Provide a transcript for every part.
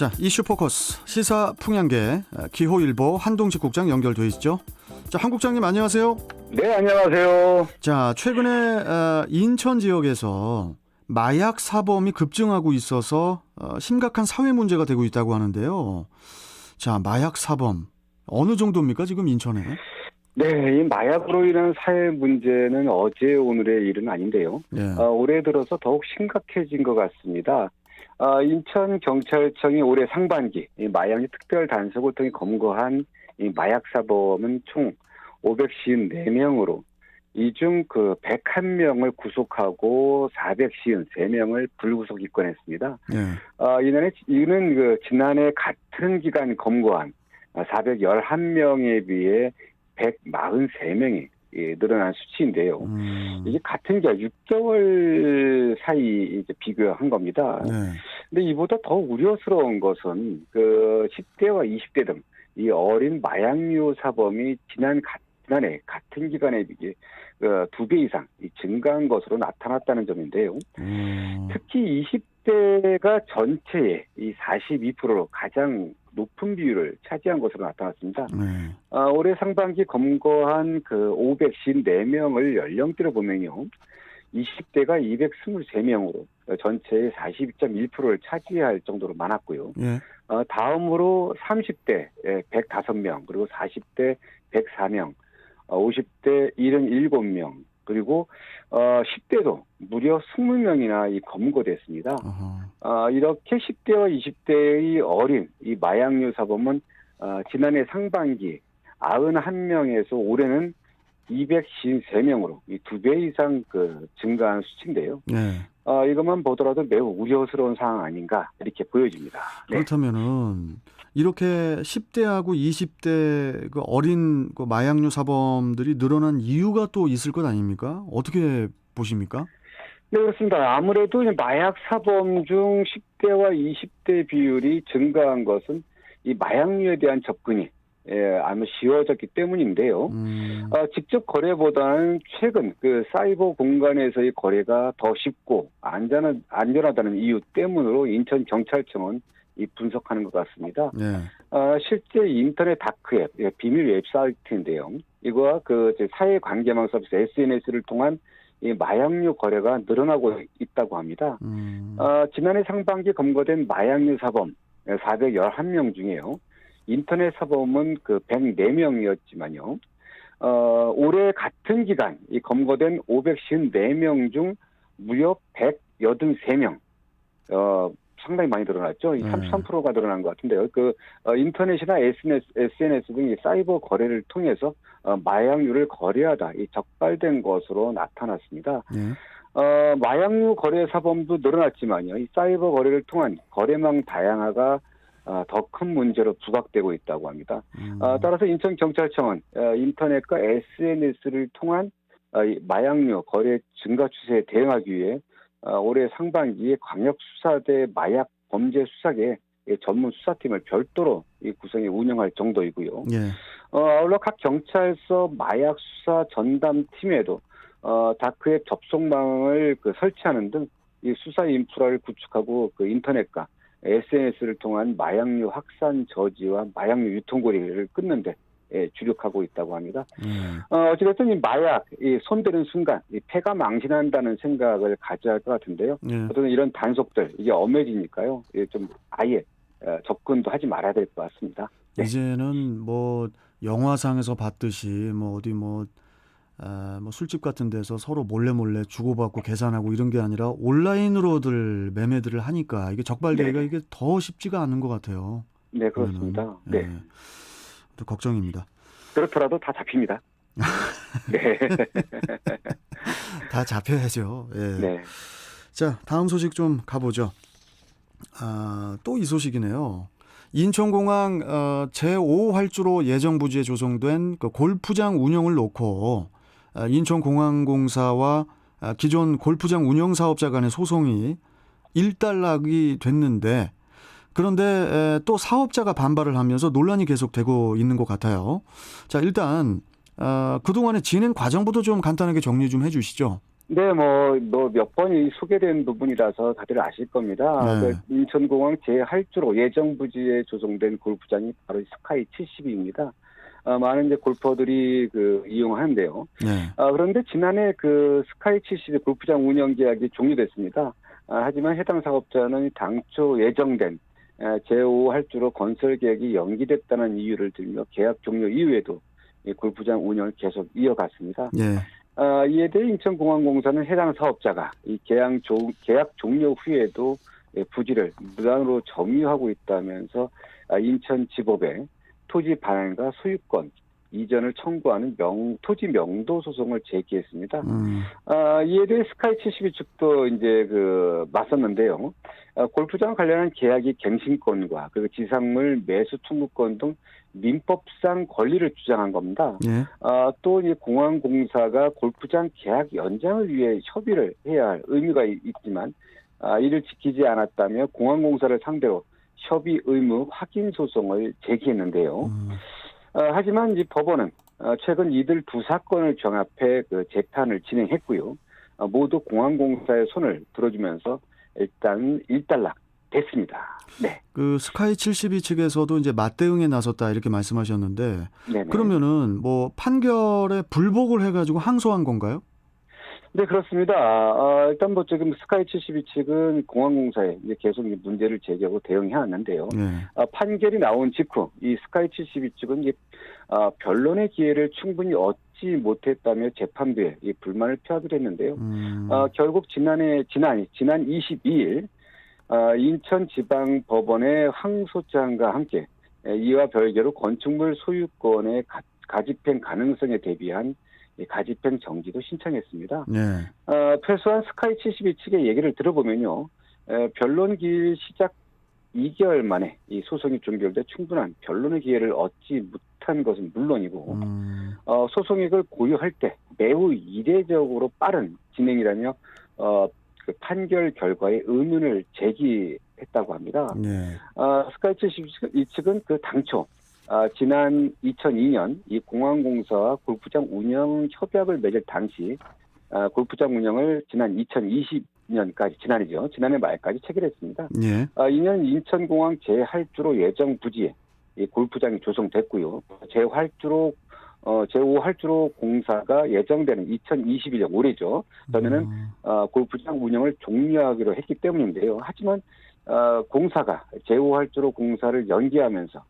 자, 이슈 포커스 시사 풍향계 기호일보 한동식 국장 연결돼 있죠. 자, 한 국장님 안녕하세요. 네, 안녕하세요. 자, 최근에 어, 인천 지역에서 마약 사범이 급증하고 있어서 어, 심각한 사회 문제가 되고 있다고 하는데요. 자, 마약 사범 어느 정도입니까 지금 인천에? 네, 이 마약으로 인한 사회 문제는 어제 오늘의 일은 아닌데요. 예. 어, 올해 들어서 더욱 심각해진 것 같습니다. 어, 인천 경찰청이 올해 상반기 이 마약류 특별 단속을 통해 검거한 이 마약 사범은 총 554명으로 이 중 그 101명을 구속하고 453명을 불구속 입건했습니다. 예. 어, 이는, 이는 그 지난해 같은 기간 검거한 411명에 비해 143명이 예, 늘어난 수치인데요. 음, 이게 같은 기간 6개월 사이 이제 비교한 겁니다. 네. 근데 이보다 더 우려스러운 것은 그 10대와 20대 등 이 어린 마약류 사범이 지난 가- 지난해 같은 기간에 비해 그두배 이상 이 증가한 것으로 나타났다는 점인데요. 음, 특히 20대가 전체의 이 42%로 가장 높은 비율을 차지한 것으로 나타났습니다. 네. 아, 올해 상반기 검거한 그 554명을 연령대로 보면요. 20대가 223명으로 전체의 42.1%를 차지할 정도로 많았고요. 예. 어, 다음으로 30대 105명, 그리고 40대 104명, 어, 50대 77명, 그리고 어, 10대도 무려 20명이나 이 검거됐습니다. 어, 이렇게 10대와 20대의 어린 이 마약류 사범은 어, 지난해 상반기 91명에서 올해는 253명으로 이 두 배 이상 그 증가한 수치인데요. 네. 어, 이것만 보더라도 매우 우려스러운 상황 아닌가 이렇게 보여집니다. 네. 그렇다면은 이렇게 10대하고 20대 그 어린 그 마약류 사범들이 늘어난 이유가 또 있을 것 아닙니까? 어떻게 보십니까? 네, 그렇습니다. 아무래도 마약 사범 중 10대와 20대 비율이 증가한 것은 이 마약류에 대한 접근이 예, 아마 쉬워졌기 때문인데요. 음, 어, 직접 거래보다는 최근 그 사이버 공간에서의 거래가 더 쉽고 안전한, 안전하다는 이유 때문으로 인천 경찰청은 이 분석하는 것 같습니다. 네. 어, 실제 인터넷 다크앱, 예, 비밀 웹사이트인데요. 이거와 그 이제 사회 관계망 서비스 SNS를 통한 이 마약류 거래가 늘어나고 있다고 합니다. 음, 어, 지난해 상반기 검거된 마약류 사범 411명 중에요. 인터넷 사범은 그 104명이었지만요. 어, 올해 같은 기간 이 검거된 554명 중 무려 183명. 어, 상당히 많이 늘어났죠. 이 네. 33%가 늘어난 것 같은데요. 그 어, 인터넷이나 SNS, SNS 등이 사이버 거래를 통해서 어, 마약류를 거래하다 이 적발된 것으로 나타났습니다. 예. 어, 마약류 거래 사범도 늘어났지만요. 이 사이버 거래를 통한 거래망 다양화가 어, 더 큰 문제로 부각되고 있다고 합니다. 음, 어, 따라서 인천 경찰청은 어, 인터넷과 SNS를 통한 마약류 거래 증가 추세에 대응하기 위해 어, 올해 상반기에 광역수사대 마약 범죄 수사계 전문 수사팀을 별도로 이 구성해 운영할 정도이고요. 예. 어, 아울러 각 경찰서 마약 수사 전담 팀에도 어, 다크앱 접속망을 그 설치하는 등 이 수사 인프라를 구축하고 그 인터넷과 SNS를 통한 마약류 확산 저지와 마약류 유통 거리를 끊는데 예, 주력하고 있다고 합니다. 예. 어, 어찌됐든 이 마약 이 손대는 순간 이 폐가 망신한다는 생각을 가져야 할 것 같은데요. 예. 어떤 이런 단속들 이게 엄해지니까요. 예, 좀 아예 어, 접근도 하지 말아야 될 것 같습니다. 네. 이제는 뭐 영화상에서 봤듯이 뭐 어디 뭐, 아, 뭐 술집 같은 데서 서로 몰래 몰래 주고받고 계산하고 이런 게 아니라 온라인으로들 매매들을 하니까 이게 적발되기가 네. 이게 더 쉽지가 않은 것 같아요. 네, 그렇습니다. 네. 예. 또 걱정입니다. 그렇더라도 다 잡힙니다. 네. 다 잡혀야죠. 예. 네. 자, 다음 소식 좀 가보죠. 아, 또 이 소식이네요. 인천공항 어, 제5활주로 예정 부지에 조성된 그 골프장 운영을 놓고 아, 인천공항공사와 아, 기존 골프장 운영 사업자 간의 소송이 일단락이 됐는데 그런데 에, 또 사업자가 반발을 하면서 논란이 계속되고 있는 것 같아요. 자, 일단 어, 그동안의 진행 과정부터 좀 간단하게 정리 좀 해주시죠. 네, 뭐, 뭐, 몇 번이 소개된 부분이라서 다들 아실 겁니다. 네. 그 인천공항 제8주로 예정부지에 조성된 골프장이 바로 이 스카이 70입니다. 어, 많은 이제 골퍼들이 그 이용하는데요. 네. 아, 그런데 지난해 그 스카이 70의 골프장 운영 계약이 종료됐습니다. 아, 하지만 해당 사업자는 당초 예정된 아, 제5 할주로 건설 계획이 연기됐다는 이유를 들며 계약 종료 이후에도 이 골프장 운영을 계속 이어갔습니다. 예. 아, 이에 대해 인천공항공사는 해당 사업자가 이 계약, 종, 계약 종료 후에도 예, 부지를 무단으로 점유하고 있다면서 아, 인천지법에 토지 반환과 소유권 이전을 청구하는 명, 토지 명도 소송을 제기했습니다. 음. 아, 이에 대해 스카이 72 측도 이제 그 맞섰는데요. 아, 골프장 관련한 계약이 갱신권과 그 지상물 매수 청구권 등 민법상 권리를 주장한 겁니다. 예. 아, 또이 공항공사가 골프장 계약 연장을 위해 협의를 해야 할 의무가 있- 있지만 아, 이를 지키지 않았다며 공항공사를 상대로 협의 의무 확인 소송을 제기했는데요. 음. 아, 하지만 이 법원은 아, 최근 이들 두 사건을 종합해 그 재판을 진행했고요. 아, 모두 공항공사의 손을 들어주면서 일단 일단락 됐습니다. 네. 그 스카이 72 측에서도 이제 맞대응에 나섰다 이렇게 말씀하셨는데 네네. 그러면은 뭐 판결에 불복을 해가지고 항소한 건가요? 네, 그렇습니다. 아, 일단 뭐 지금 스카이 72 측은 공항공사에 이제 계속 이 문제를 제기하고 대응해 왔는데요. 예. 아, 판결이 나온 직후 이 스카이 72 측은 이제 아, 변론의 기회를 충분히 얻지 못했다며 재판부에 이 불만을 표하기로 했는데요. 음. 아, 결국 지난해 지난 지난 22일 아, 인천지방법원의 항소장과 함께 에, 이와 별개로 건축물 소유권의 가, 가집행 가능성에 대비한 이 가집행 정지도 신청했습니다. 예. 어, 패소한 스카이 72 측의 얘기를 들어보면요. 에, 변론 기일 시작 2개월 만에 이 소송이 종결돼 충분한 변론의 기회를 얻지 못한 것은 물론이고 음. 어, 소송액을 고유할 때 매우 이례적으로 빠른 진행이라며 어, 그 판결 결과에 의문을 제기했다고 합니다. 예. 어, 스카이 72 측은 그 당초 아, 지난 2002년 이 공항공사와 골프장 운영 협약을 맺을 당시 아, 골프장 운영을 지난 2020년까지 지난해죠 지난해 말까지 체결했습니다. 예. 아, 이년 인천공항 제8주로 예정 부지에 이 골프장이 조성됐고요. 제8주로 어, 제5할주로 공사가 예정되는 2021년 올해죠. 전에는 음. 어, 골프장 운영을 종료하기로 했기 때문인데요. 하지만 어, 공사가 제5할주로 공사를 연기하면서 어,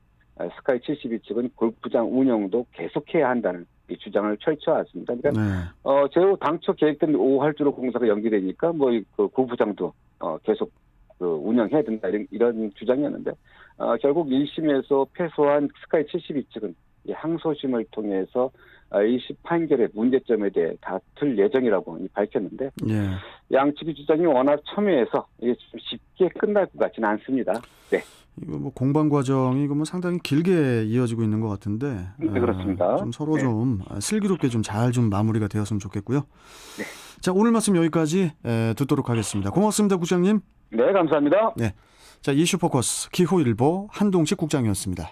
스카이 72 측은 골프장 운영도 계속해야 한다는 이 주장을 펼쳐왔습니다. 그러니까 네. 어, 제5 당초 계획된 5할주로 공사가 연기되니까 뭐그 골프장도 어, 계속 그 운영해야 된다 이런, 이런 주장이었는데 어, 결국 1심에서 패소한 스카이 72 측은 이 항소심을 통해서 어, 1심 판결의 문제점에 대해 다툴 예정이라고 이 밝혔는데 예. 양측의 주장이 워낙 첨예해서 이게 좀 쉽게 끝날 것 같지는 않습니다. 네, 이거 뭐 공방 과정이 이거 뭐 상당히 길게 이어지고 있는 것 같은데. 네, 아, 그렇습니다. 좀 서로 네. 좀 아, 슬기롭게 좀잘좀 마무리가 되었으면 좋겠고요. 네. 자 오늘 말씀 여기까지 에, 듣도록 하겠습니다. 고맙습니다, 국장님. 네 감사합니다. 자 이슈 포커스 기호일보 한동식 국장이었습니다.